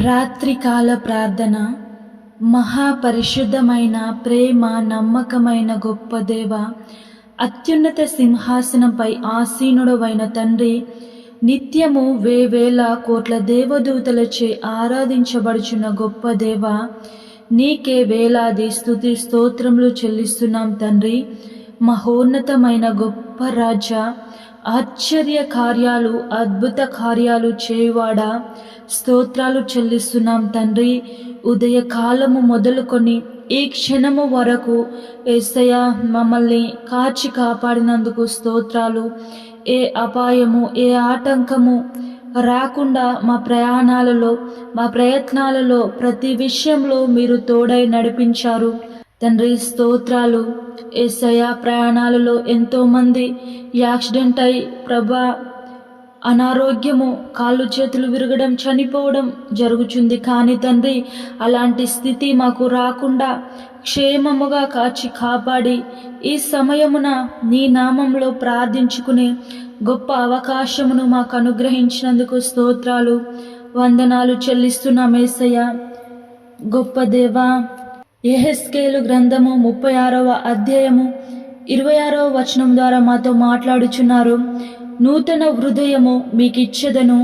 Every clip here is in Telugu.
రాత్రికాల ప్రార్థన మహాపరిశుద్ధమైన ప్రేమ నమ్మకమైన గొప్ప దేవ అత్యున్నత సింహాసనంపై ఆసీనుడవైన తండ్రి నిత్యము వేవేల కోట్ల దేవదూతలచే ఆరాధించబడుచున్న గొప్ప దేవ నీకే వేలాది స్థుతి స్తోత్రములు చెల్లిస్తున్నాం తండ్రి. మహోన్నతమైన గొప్ప రాజా ఆశ్చర్య కార్యాలు అద్భుత కార్యాలు చేయువాడా? స్తోత్రాలు చెల్లిస్తున్నాం తండ్రి. ఉదయ కాలము మొదలుకొని ఈ క్షణము వరకు ఏసయ మమ్మల్ని కాచి కాపాడినందుకు స్తోత్రాలు. ఏ అపాయము ఏ ఆటంకము రాకుండా మా ప్రయాణాలలో మా ప్రయత్నాలలో ప్రతి విషయంలో మీరు తోడై నడిపించారు. తండ్రి స్తోత్రాలు ఏసయ ప్రయాణాలలో ఎంతోమంది యాక్సిడెంట్ అయి ప్రభా అనారోగ్యము కాళ్ళు చేతులు విరగడం చనిపోవడం జరుగుతుంది కానీ తండ్రి అలాంటి స్థితి మాకు రాకుండా క్షేమముగా కాచి కాపాడి ఈ సమయమున నీ నామంలో ప్రార్థించుకునే గొప్ప అవకాశమును మాకు అనుగ్రహించినందుకు స్తోత్రాలు వందనాలు చెల్లిస్తున్నాం ఏసయ్య. గొప్ప దేవా ఎహెస్కేలు గ్రంథము ముప్పై ఆరవ అధ్యాయము ఇరవై ఆరవ వచనం ద్వారా మాతో మాట్లాడుచున్నారు. నూతన హృదయము మీకు ఇచ్చేదను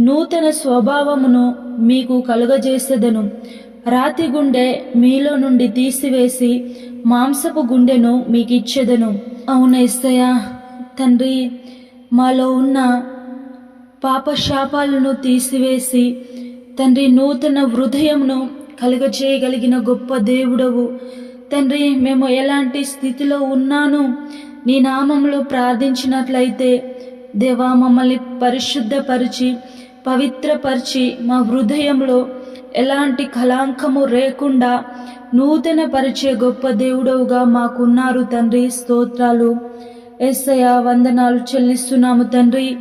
నూతన స్వభావమును మీకు కలుగజేసేదను. రాతి గుండె మీలో నుండి తీసివేసి మాంసపు గుండెను మీకు ఇచ్చేదను అవును ఎస్తయ్య తండ్రి మాలో ఉన్న పాపశాపాలను తీసివేసి తండ్రి నూతన హృదయంను కలుగచేయగలిగిన గొప్ప దేవుడవు. తండ్రి మేము ఎలాంటి స్థితిలో ఉన్నాను? నీ నామంలో ప్రార్థించినట్లయితే దేవా మమ్మల్ని పరిశుద్ధపరిచి పవిత్రపరిచి మా హృదయంలో ఎలాంటి కళాంకము లేకుండా నూతన పరిచే గొప్ప దేవుడవుగా మాకున్నారు తండ్రి. స్తోత్రాలు. ఎస్ఐ వందనాలు చెల్లిస్తున్నాము తండ్రి.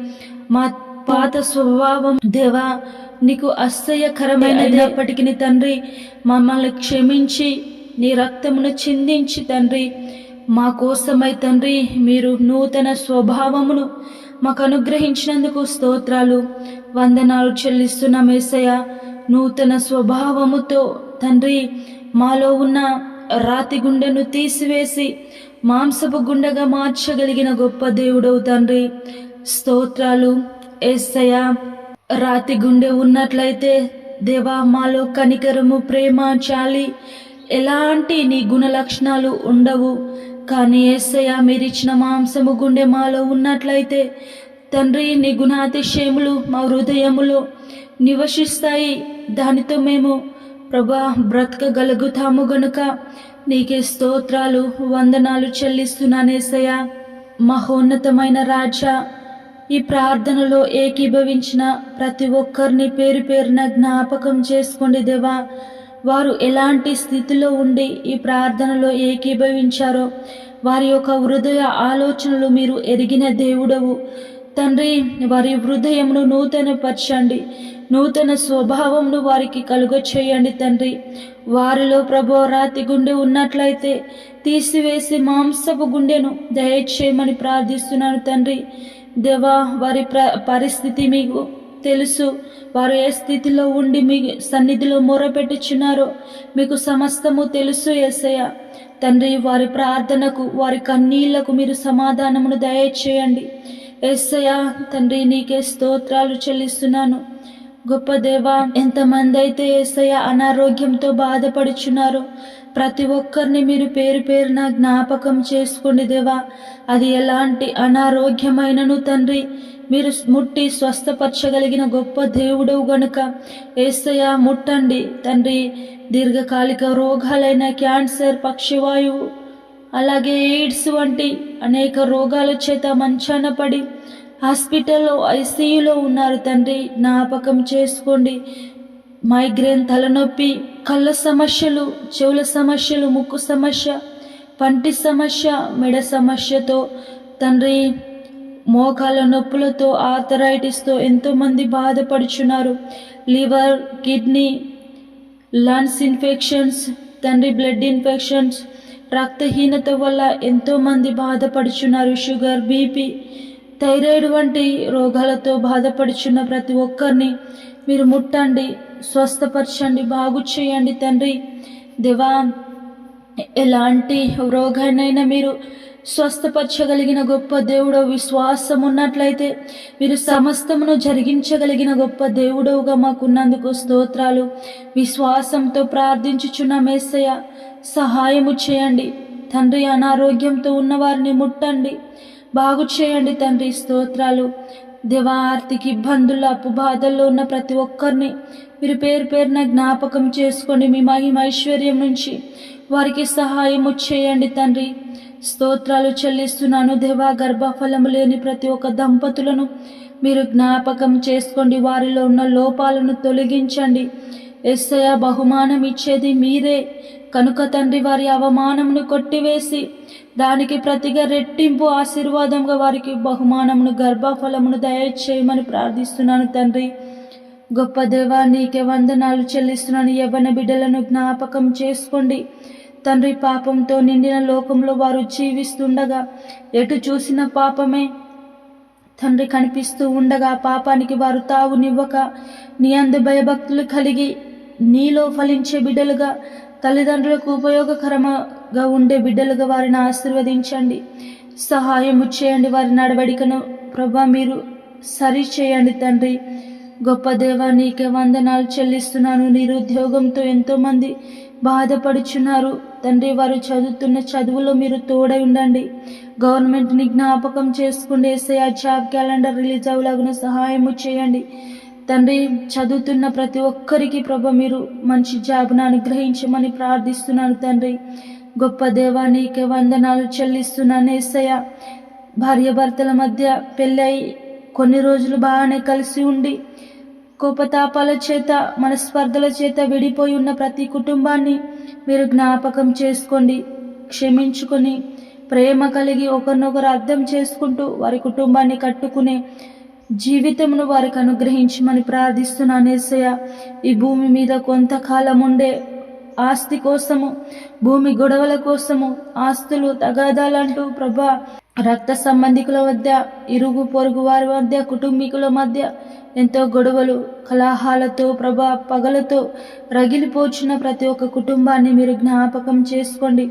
మా పాత స్వభావం దేవా నీకు అసహ్యకరమైనప్పటికీ తండ్రి మమ్మల్ని క్షమించి నీ రక్తమును చిందించి తండ్రి. మా కోసమై తండ్రి మీరు నూతన స్వభావమును మాకు అనుగ్రహించినందుకు స్తోత్రాలు. వందనాలు చెల్లిస్తున్న ఏసయ్య. నూతన స్వభావముతో తండ్రి మాలో ఉన్న రాతి గుండెను తీసివేసి మాంసపు గుండెగా మార్చగలిగిన గొప్ప దేవుడవు తండ్రి. స్తోత్రాలు. ఏసయ్యా రాతి గుండె ఉన్నట్లయితే దేవా మాలో కనికరము ప్రేమ చాలి ఎలాంటి నీ గుణ లక్షణాలు ఉండవు. కానీ ఏసయ్య మీరిచ్చిన మాంసము గుండె మాలో ఉన్నట్లయితే తండ్రి నీ గుణాతిశయములు మా హృదయములో నివసిస్తాయి. దానితో మేము ప్రభా బ్రతకగలుగుతాము గనుక నీకే స్తోత్రాలు వందనాలు చెల్లిస్తున్నానేసయ్య మహోన్నతమైన రాజా ఈ ప్రార్థనలో ఏకీభవించిన ప్రతి ఒక్కరిని పేరు పేరున జ్ఞాపకం చేసుకోండి దేవా. వారు ఎలాంటి స్థితిలో ఉండి ఈ ప్రార్థనలో ఏకీభవించారో వారి యొక్క హృదయ ఆలోచనలు మీరు ఎరిగిన దేవుడవు. తండ్రి వారి హృదయమును నూతనపరచండి. నూతన స్వభావంను వారికి కలుగ చేయండి తండ్రి. వారిలో ప్రభు రాతి గుండె ఉన్నట్లయితే తీసివేసి మాంసపు గుండెను దయచేయమని ప్రార్థిస్తున్నాను తండ్రి. దేవా వారి ప్ర పరిస్థితి మీకు తెలుసు. వారు ఏ స్థితిలో ఉండి మీ సన్నిధిలో మొరపెట్టుచున్నారో మీకు సమస్తము తెలుసు ఎస్సయ్య తండ్రి వారి ప్రార్థనకు వారి కన్నీళ్ళకు మీరు సమాధానమును దయచేయండి. ఎస్సయ్య తండ్రి నీకే స్తోత్రాలు చెల్లిస్తున్నాను. గొప్ప దేవా ఎంతమంది అయితే ఏసయ్య అనారోగ్యంతో బాధపడుచున్నారో ప్రతి ఒక్కరిని మీరు పేరు పేరున జ్ఞాపకం చేసుకోండి దేవా అది ఎలాంటి అనారోగ్యమైనను తండ్రి. మీరు ముట్టి స్వస్థపరచగలిగిన గొప్ప దేవుడవు గనుక ఏసయ్య ముట్టండి. తండ్రి దీర్ఘకాలిక రోగాలైన క్యాన్సర్ పక్షివాయువు అలాగే ఎయిడ్స్ వంటి అనేక రోగాల చేత మంచాన పడి హాస్పిటల్లో ఐసీయూలో ఉన్నారు తండ్రి. జ్ఞాపకం చేసుకోండి. మైగ్రేన్ తలనొప్పి కళ్ళ సమస్యలు చెవుల సమస్యలు ముక్కు సమస్య పంటి సమస్య మెడ సమస్యతో తండ్రి మోకాల నొప్పులతో ఆర్థరైటిస్తో ఎంతోమంది బాధపడుచున్నారు. లివర్ కిడ్నీ లంగ్స్ ఇన్ఫెక్షన్స్ తండ్రి బ్లడ్ ఇన్ఫెక్షన్స్ రక్తహీనత వల్ల ఎంతోమంది బాధపడుచున్నారు. షుగర్ బీపీ థైరాయిడ్ వంటి రోగాలతో బాధపడుచున్న ప్రతి ఒక్కరిని మీరు ముట్టండి. స్వస్థపరచండి బాగు చేయండి తండ్రి. దేవా ఎలాంటి రోగాన్నైనా మీరు స్వస్థపరచగలిగిన గొప్ప దేవుడో విశ్వాసం ఉన్నట్లయితే మీరు సమస్తమును జరిగించగలిగిన గొప్ప దేవుడవుగా మాకున్నందుకు స్తోత్రాలు. విశ్వాసంతో ప్రార్థించుచున్న మేసయ్య సహాయము చేయండి. తండ్రి అనారోగ్యంతో ఉన్నవారిని ముట్టండి. బాగు చేయండి తండ్రి స్తోత్రాలు. దేవా ఆర్థిక ఇబ్బందులు అప్పు బాధల్లో ఉన్న ప్రతి ఒక్కరిని మీరు పేరు పేరున జ్ఞాపకం చేసుకోండి మీ మహిమ ఐశ్వర్యం నుంచి వారికి సహాయము చేయండి తండ్రి. స్తోత్రాలు చెల్లిస్తున్నాను దేవా గర్భఫలము లేని ప్రతి ఒక్క దంపతులను మీరు జ్ఞాపకం చేసుకోండి. వారిలో ఉన్న లోపాలను తొలగించండి. ఎస్సయ బహుమానం ఇచ్చేది మీరే. కనుక తండ్రి వారి అవమానమును కొట్టివేసి దానికి ప్రతిగా రెట్టింపు ఆశీర్వాదంగా వారికి బహుమానమును గర్భఫలమును దయచేయమని ప్రార్థిస్తున్నాను తండ్రి. గొప్ప దేవా నీకే వందనాలు చెల్లిస్తున్నాను. యవ్వన బిడ్డలను జ్ఞాపకం చేసుకోండి. తండ్రి పాపంతో నిండిన లోకంలో వారు జీవిస్తుండగా ఎటు చూసిన పాపమే తండ్రి కనిపిస్తూ ఉండగా పాపానికి వారు తావునివ్వక నీ అందు భయభక్తులు కలిగి నీలో ఫలించే బిడ్డలుగా తల్లిదండ్రులకు ఉపయోగకరమ గా ఉండే బిడ్డలుగా వారిని ఆశీర్వదించండి. సహాయము చేయండి వారి నడవడికను. ప్రభా మీరు సరి చేయండి తండ్రి. గొప్ప దేవా నీకే వందనాలు చెల్లిస్తున్నాను. నిరుద్యోగంతో ఎంతోమంది బాధపడుచున్నారు. తండ్రి వారు చదువుతున్న చదువులో మీరు తోడై ఉండండి. గవర్నమెంట్ని జ్ఞాపకం చేసుకుంటే ఎస్ఐ జాబ్ క్యాలెండర్ రిలీజ్ అవ్వలాగిన సహాయము చేయండి. తండ్రి చదువుతున్న ప్రతి ఒక్కరికి ప్రభ మీరు మంచి జాబ్ను అనుగ్రహించమని ప్రార్థిస్తున్నాను తండ్రి. గొప్ప దేవా నీకే వందనాలు చెల్లిస్తున్నాను ఏసయ్య భార్యాభర్తల మధ్య పెళ్ళై కొన్ని రోజులు బాగానే కలిసి ఉండి కోపతాపాల చేత మనస్పర్ధల చేత విడిపోయి ఉన్న ప్రతి కుటుంబాన్ని మీరు జ్ఞాపకం చేసుకోండి క్షమించుకొని ప్రేమ కలిగి ఒకరినొకరు అర్థం చేసుకుంటూ వారి కుటుంబాన్ని కట్టుకునే జీవితమును వారికి అనుగ్రహించమని ప్రార్థిస్తున్నాను ఏసయ్య ఈ భూమి మీద కొంతకాలం ఉండే ఆస్తి కోసము భూమి గొడవల కోసము ఆస్తులు తగాదాలంటూ ప్రభా రక్త సంబంధికుల మధ్య ఇరుగు పొరుగు వారి మధ్య కుటుంబీకుల మధ్య ఎంతో గొడవలు కలహాలతో ప్రభా పగలతో రగిలిపోచిన ప్రతి ఒక్క కుటుంబాన్ని మీరు జ్ఞాపకం చేసుకోండి.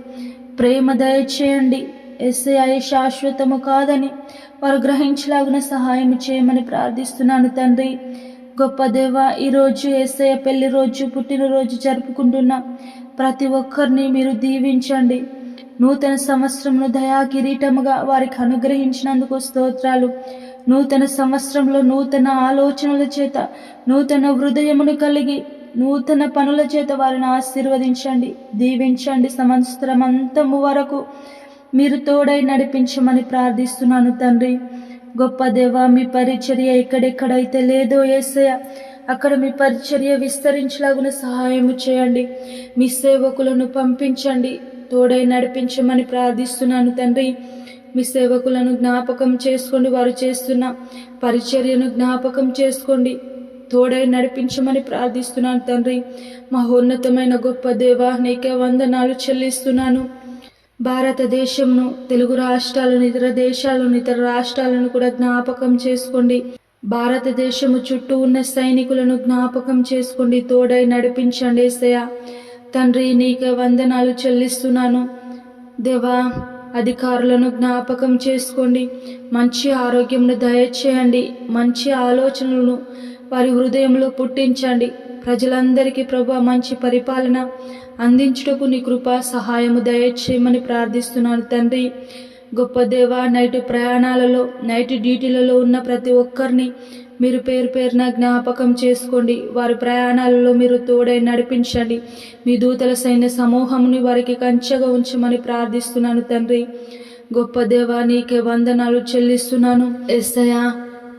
ప్రేమ దయచేయండి. ఎస్ఐ శాశ్వతము కాదని వారు గ్రహించలాగిన సహాయం చేయమని ప్రార్థిస్తున్నాను తండ్రి. గొప్ప దేవ ఈరోజు ఏసయ్య పెళ్ళి రోజు పుట్టినరోజు జరుపుకుంటున్న ప్రతి ఒక్కరిని మీరు దీవించండి. నూతన సంవత్సరంలో దయా కిరీటముగా వారికి అనుగ్రహించినందుకు స్తోత్రాలు. నూతన సంవత్సరంలో నూతన ఆలోచనల చేత నూతన హృదయమును కలిగి నూతన పనుల చేత వారిని ఆశీర్వదించండి దీవించండి సంవత్సరం అంతము వరకు. మీరు తోడై నడిపించమని ప్రార్థిస్తున్నాను తండ్రి. గొప్ప దేవ మీ పరిచర్య ఎక్కడెక్కడైతే లేదో ఏసయ అక్కడ మీ పరిచర్య విస్తరించలాగున సహాయము చేయండి. మీ సేవకులను పంపించండి. తోడై నడిపించమని ప్రార్థిస్తున్నాను తండ్రి. మీ సేవకులను జ్ఞాపకం చేసుకోండి. వారు చేస్తున్న పరిచర్యను జ్ఞాపకం చేసుకోండి. తోడై నడిపించమని ప్రార్థిస్తున్నాను తండ్రి. మహోన్నతమైన గొప్ప దేవ నీకే వందనాలు చెల్లిస్తున్నాను. భారతదేశంను తెలుగు రాష్ట్రాలను ఇతర దేశాలను ఇతర రాష్ట్రాలను కూడా జ్ఞాపకం చేసుకోండి. భారతదేశము చుట్టూ ఉన్న సైనికులను జ్ఞాపకం చేసుకోండి. తోడై నడిపించండి ఏసయ్య. తండ్రి నీకే వందనాలు చెల్లిస్తున్నాను. దేవా అధికారులను జ్ఞాపకం చేసుకోండి. మంచి ఆరోగ్యంను దయచేయండి. మంచి ఆలోచనలను వారి హృదయంలో పుట్టించండి. ప్రజలందరికీ ప్రభు మంచి పరిపాలన అందించుటకు నీ కృప సహాయము దయచేయమని ప్రార్థిస్తున్నాను తండ్రి. గొప్ప దేవ నైట్ ప్రయాణాలలో నైట్ డ్యూటీలలో ఉన్న ప్రతి ఒక్కరిని మీరు పేరు పేరున జ్ఞాపకం చేసుకోండి. వారి ప్రయాణాలలో మీరు తోడై నడిపించండి. మీ దూతల సైన్య సమూహముని వారికి కంచెగా ఉంచమని ప్రార్థిస్తున్నాను తండ్రి. గొప్ప దేవా నీకే వందనాలు చెల్లిస్తున్నాను. ఎస్సయా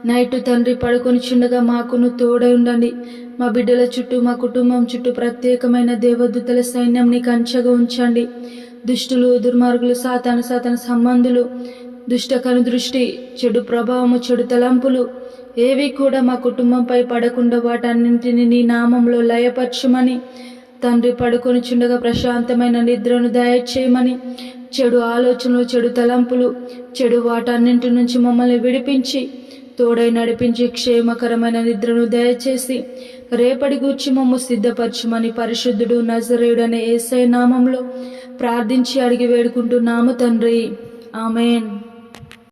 నైట్ తండ్రి పడుకొని చుండగా మాకును తోడై ఉండండి. మా బిడ్డల చుట్టూ మా కుటుంబం చుట్టూ ప్రత్యేకమైన దేవదూతల సైన్యంని కంచెగా ఉంచండి. దుష్టులు దుర్మార్గులు సాతాను సాతన సంబంధులు దుష్ట కను దృష్టి చెడు ప్రభావము చెడు తలంపులు ఏవి కూడా మా కుటుంబంపై పడకుండా వాటన్నింటిని నీ నామంలో లయపరచమని తండ్రి పడుకొని చుండగా ప్రశాంతమైన నిద్రను దయచేయమని చెడు ఆలోచనలు చెడు తలంపులు చెడు వాటన్నింటి నుంచి మమ్మల్ని విడిపించి తోడై నడిపించి క్షేమకరమైన నిద్రను దయచేసి రేపటి గూర్చి మమ్ము సిద్ధపరచమని పరిశుద్ధుడు నజరేయుడనే ఏసై నామంలో ప్రార్థించి అడిగి వేడుకుంటున్నాము తండ్రి. ఆమెన్.